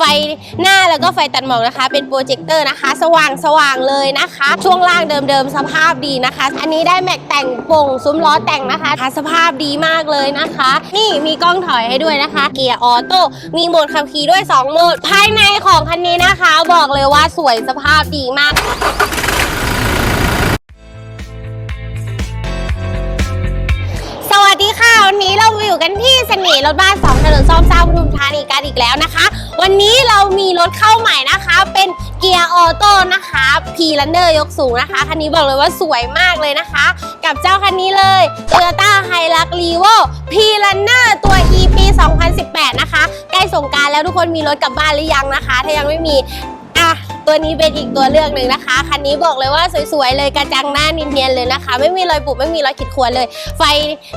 ไฟหน้าแล้วก็ไฟตัดหมอกนะคะ เป็นโปรเจคเตอร์นะคะ สว่างสว่างเลยนะคะ ช่วงล่างเดิมๆสภาพดีนะคะ อันนี้ได้แม็กแต่งโป่งซุ้มล้อแต่งนะคะ สภาพดีมากเลยนะคะ นี่มีกล้องถอยให้ด้วยนะคะ เกียร์ออโต้มีโหมดขับขี่ด้วย 2 โหมด ภายในของคันนี้นะคะ บอกเลยว่าสวยสภาพดีมาก อยู่กันที่เสน่ห์รถบ้านสองถนนซ่อมสร้างปทุมธานีกันอีกแล้วนะคะ วันนี้เรามีรถเข้าใหม่นะคะ เป็นเกียร์ออโต้นะคะพีลันเดอร์ยกสูงนะคะคันนี้บอกเลยว่าสวยมากเลยนะคะ กับเจ้าคันนี้เลย Toyota Hilux Revo p l a n n e r ตัว E ปี 2018 นะคะ ใกล้สงการแล้วทุกคนมีรถกลับบ้านหรือยังนะคะ ถ้ายังไม่มี ตัวนี้เป็นอีกตัวเลือกหนึ่งนะคะ คันนี้บอกเลยว่าสวยๆเลยกระจังหน้าเนียนๆเลยนะคะ ไม่มีรอยบุบไม่มีรอยขีดข่วนเลย ไฟ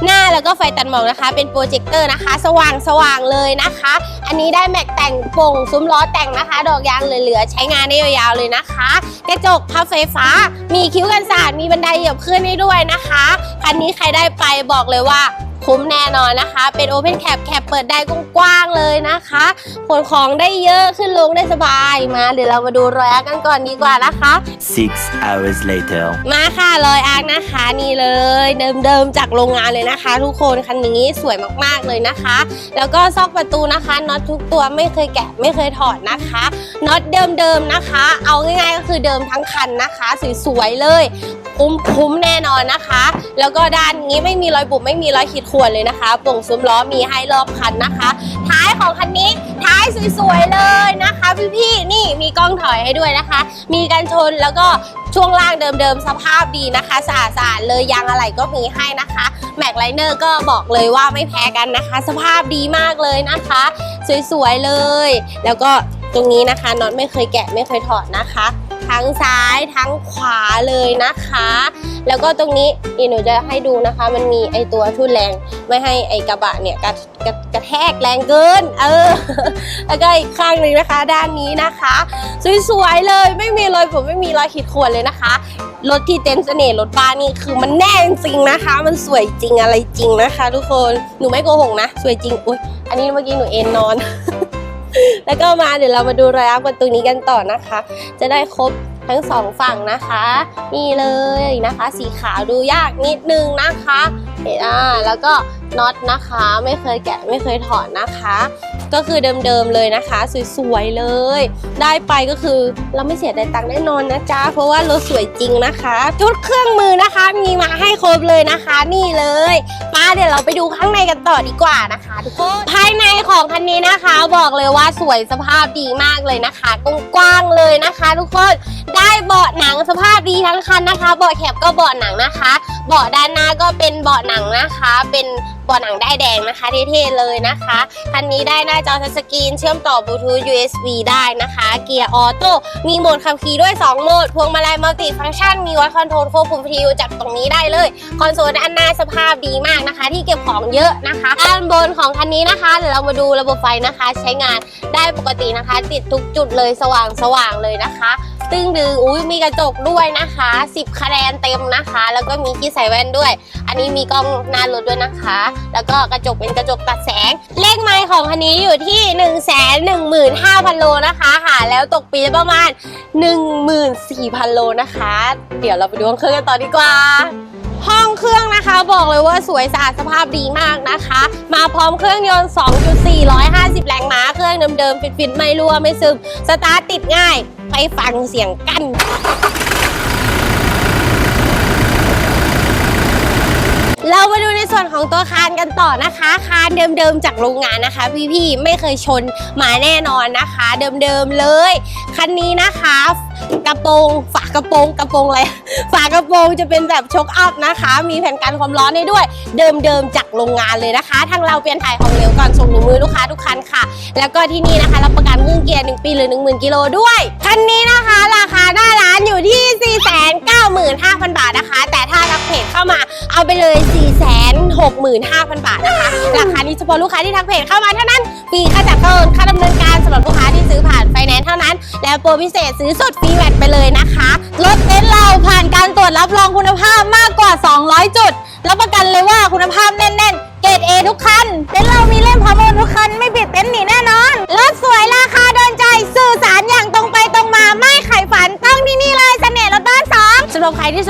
หน้าแล้วก็ไฟตัดหมอกนะคะ เป็นโปรเจคเตอร์นะคะ สว่างสว่างเลยนะคะ อันนี้ได้แม็กแต่งโป่งซุ้มล้อแต่งนะคะ ดอกยางเหลือๆใช้งานได้ยาวๆเลยนะคะ กระจกพับไฟฟ้า มีคิ้วกันสาดมีบันไดเหยียบขึ้นให้ด้วยนะคะ คันนี้ใครได้ไปบอกเลยว่า คุ้มแน่นอนนะคะ เป็นโอเพนแคปแคปเปิดได้กว้างๆเลยนะคะขนของได้เยอะขึ้นลงได้สบายมาเดี๋ยวเรามาดูรอยอาร์คกันก่อนดีกว่านะคะ Six hours later. มาค่ะรอยอาร์คนะคะนี่เลยเดิมๆจากโรงงานเลยนะคะ ทุกคนคันนี้สวยมากๆเลยนะคะ แล้วก็ซอกประตูนะคะน็อตทุกตัวไม่เคยแกะไม่เคยถอดนะคะน็อตเดิมๆนะคะ เอาง่ายๆก็คือเดิมทั้งคันนะคะ สวยๆเลยคุ้มคุ้มแน่นอนนะคะ แล้วก็ด้านนี้ไม่มีรอยบุบไม่มีรอยขีดข่วนเลยนะคะโป่งซุ้มล้อมีให้รอบคันนะคะ ท้ายของคันนี้ท้ายสวยๆเลยนะคะพี่ๆนี่มีกล้องถอยให้ด้วยนะคะ มีกันชนแล้วก็ช่วงล่างเดิมๆสภาพดีนะคะสะอาดๆเลยยางอะไรก็มีให้นะคะแม็กไลเนอร์ก็บอกเลยว่าไม่แพ้กันนะคะ สภาพดีมากเลยนะคะ สวยๆเลย แล้วก็ตรงนี้นะคะน็อตไม่เคยแกะไม่เคยถอดนะคะ ทั้งซ้ายทั้งขวาเลยนะคะ แล้วก็ตรงนี้นี่หนูจะให้ดูนะคะ มันมีไอตัวทุ่นแรงไม่ให้ไอกระบะเนี่ยกระกระกระแทกแรงเกิน เออ แล้วก็อีกข้างหนึ่งนะคะ ด้านนี้นะคะ สวยๆเลยไม่มีรอยผมไม่มีรอยขีดข่วนเลยนะคะรถที่เต็นเสน่ห์รถบ้านนี่คือมันแน่จริงนะคะ มันสวยจริงอะไรจริงนะคะ ทุกคนหนูไม่โกหกนะ สวยจริงอุ้ยอันนี้เมื่อกี้หนูเอนนอน แล้วก็มาเดี๋ยวเรามาดูรอยอัพกันตรงนี้กันต่อนะคะ จะได้ครบทั้งสองฝั่งนะคะ นี่เลยนะคะ สีขาวดูยากนิดนึงนะคะเห็นอ่าแล้วก็น็อตนะคะ ไม่เคยแกะไม่เคยถอดนะคะ ก็คือเดิมๆเลยนะคะ สวยๆเลย ได้ไปก็คือเราไม่เสียดายตังค์แน่นอนนะจ๊ะเพราะว่ารถสวยจริงนะคะชุดเครื่องมือนะคะมีมาให้ครบเลยนะคะ นี่เลยมาเดี๋ยวเราไปดูข้างในกันต่อดีกว่านะคะทุกคนภายในของคันนี้นะคะบอกเลยว่าสวยสภาพดีมากเลยนะคะกว้างๆเลยนะคะ ทุกคนได้เบาะหนังสภาพดีทั้งคันนะคะเบาะแคบก็เบาะหนังนะคะเบาะด้านหน้าก็เป็นเบาะหนังนะคะ เป็น เบาะหนังได้แดงนะคะเท่ๆเลยนะคะคันนี้ได้หน้าจอทัชสกรีนเชื่อมต่อบลูทูธ USB ได้นะคะ เกียร์ออโต้มีโหมดขับขี่ด้วย 2 โหมด พวงมาลัยมัลติฟังก์ชัน มีไว้คอนโทรลควบคุมวิทยุจากตรงนี้ได้เลย คอนโซลด้านหน้าสภาพดีมากนะคะ ที่เก็บของเยอะนะคะด้านบนของคันนี้นะคะเดี๋ยวเรามาดูระบบไฟนะคะ ใช้งานได้ปกตินะคะ ติดทุกจุดเลยสว่างสว่างเลยนะคะ ตึ้งดืออุ้ยมีกระจกด้วยนะคะ 10 คะแนนเต็มนะคะ แล้วก็มีที่ใส่แว่นด้วย นนี้มีกล้องหน้ารถด้วยนะคะ แล้วก็กระจกเป็นกระจกตัดแสง เลขไมล์ของคันนี้อยู่ที่ 1 1 5 0 0 0 โลนะคะหาแล้วตกปีประมาณ 14,000 โลนะคะ เดี๋ยวเราไปดูห้องเครื่องกันต่อดีกว่า ห้องเครื่องนะคะบอกเลยว่าสวยสะอาดสภาพดีมากนะคะ มาพร้อมเครื่องยนต์ 2.450 แรงม้า เครื่องเดิมๆฟิตๆไม่รั่วไม่ซึม สตาร์ทติดง่าย ไปฟังเสียงกัน เรามาดูในส่วน ของตัวคานกันต่อนะคะ คานเดิมๆจากโรงงานนะคะ พี่ๆไม่เคยชนมาแน่นอนนะคะ เดิมๆเลยคันนี้นะคะ กระโปรงฝากระโปรงกระโปรงอะไรฝากระโปรงจะเป็นแบบช็อคอัพนะคะ มีแผ่นกันความร้อนให้ด้วย เดิมๆจากโรงงานเลยนะคะ ทางเราเปลี่ยนถ่ายของเหลวก่อนส่งถึงมือลูกค้าทุกคันค่ะ แล้วก็ที่นี่นะคะรับประกันเครื่องเกียร์1ปีหรือ 10,000กิโลด้วยคันนี้นะคะ ราคาหน้าร้านอยู่ที่ 495,000 บาทนะคะ แต่ เพจเข้ามาเอาไปเลย 465,000 บาทนะคะ ราคานี้เฉพาะลูกค้าที่ทักเพจเข้ามาเท่านั้นฟรีค่าจัดเพิ่มค่าดำเนินการสำหรับลูกค้าที่ซื้อผ่านไฟแนนซ์เท่านั้น แล้วโปรพิเศษซื้อสดฟรีแวตไปเลยนะคะรถเต็นท์เราผ่านการตรวจรับรองคุณภาพมากกว่า 200 จุดรับประกันเลยว่าคุณภาพแน่นๆเกรด A ทุกคันเต็นท์เรามีเล่มพร้อมอนทุกคันไม่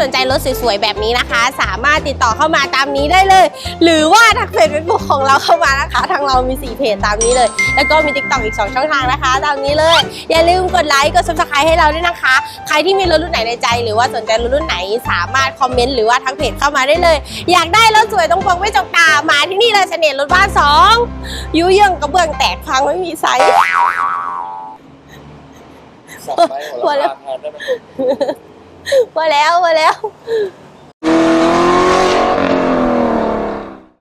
สนใจรถสวยๆแบบนี้นะคะ สามารถติดต่อเข้ามาตามนี้ได้เลย หรือว่าทักเพจเฟซบุ๊กของเราเข้ามานะคะ ทางเรามี 4 เพจตามนี้เลย แล้วก็มี t ิ k t o k อีก 2 ช่องทางนะคะ ตามนี้เลย อย่าลืมกดไลค์กด subscribe ให้เราด้วยนะคะ ใครที่มีรถรุ่นไหนในใจ หรือว่าสนใจรถรุ่นไหนสามารถคอมเมนต์หรือว่าทักเพจเข้ามาได้เลย อยากได้รถสวยต้องปกไม่จกตามาที่นี่เลยเสน่ห์รถบ้านสองยุยงกระเบื้องแตกพังไม่มีไซส์ สับไม้หัวหัวแล้ละวพาแทนได้ไหม มาแล้วมาแล้ว